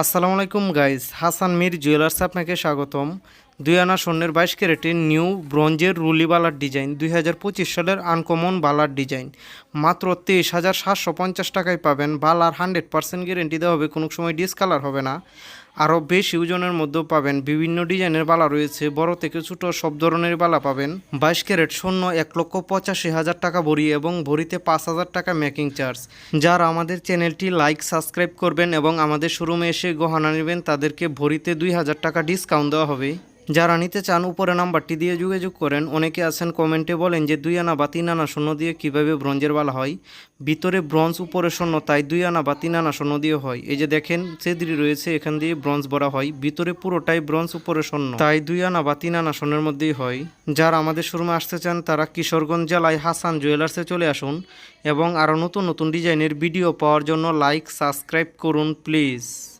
আসসালামু আলাইকুম guys Hasan Mir jewellers আপনাকে স্বাগতম। দুই আনা স্বর্ণের বাইশ ক্যারেটের নিউ ব্রঞ্জের রুলি বালার ডিজাইন, দুই হাজার পঁচিশ সালের আনকমন বালার ডিজাইন। মাত্র তেইশ হাজার সাতশো পঞ্চাশ টাকায় পাবেন বালার হান্ড্রেড পার্সেন্ট গ্যারেন্টি দেওয়া হবে, কোনো সময় ডিসকালার হবে না। আরও বেশি ওজনের মধ্যেও পাবেন বিভিন্ন ডিজাইনের বালা রয়েছে, বড় থেকে ছোট সব ধরনের বালা পাবেন। বাইশ ক্যারেট শূন্য এক লক্ষ পঁচাশি হাজার টাকা ভরি এবং ভরিতে পাঁচ হাজার টাকা মেকিং চার্জ। যারা আমাদের চ্যানেলটি লাইক, সাবস্ক্রাইব করবেন এবং আমাদের শোরুমে এসে গহনা নেবেন, তাদেরকে ভরিতে দুই হাজার টাকা ডিসকাউন্ট দেওয়া হবে। যারা নিতে চান, উপরে নাম্বারটি দিয়ে যোগাযোগ করেন। অনেকে আছেন কমেন্টে বলেন যে, দুই আনা বা তিন আনা শূন্য দিয়ে কীভাবে ব্রঞ্জের বালা হয়? ভিতরে ব্রঞ্জ, উপরে শূন্য তাই দুই আনা বা তিন আনা শূন্য দিয়ে হয়। এই যে দেখেন সেদ্রি রয়েছে, এখান দিয়ে ব্রঞ্জ ভরা হয়। ভিতরে পুরোটাই ব্রঞ্জ, উপরে শূন্য তাই দুই আনা বা তিন আনা স্বর্ণের মধ্যেই হয়। যারা আমাদের শোরুমে আসতে চান, তারা কিশোরগঞ্জ জেলায় হাসান জুয়েলার্সে চলে আসুন এবং আরও নতুন নতুন ডিজাইনের ভিডিও পাওয়ার জন্য লাইক, সাবস্ক্রাইব করুন, প্লিজ।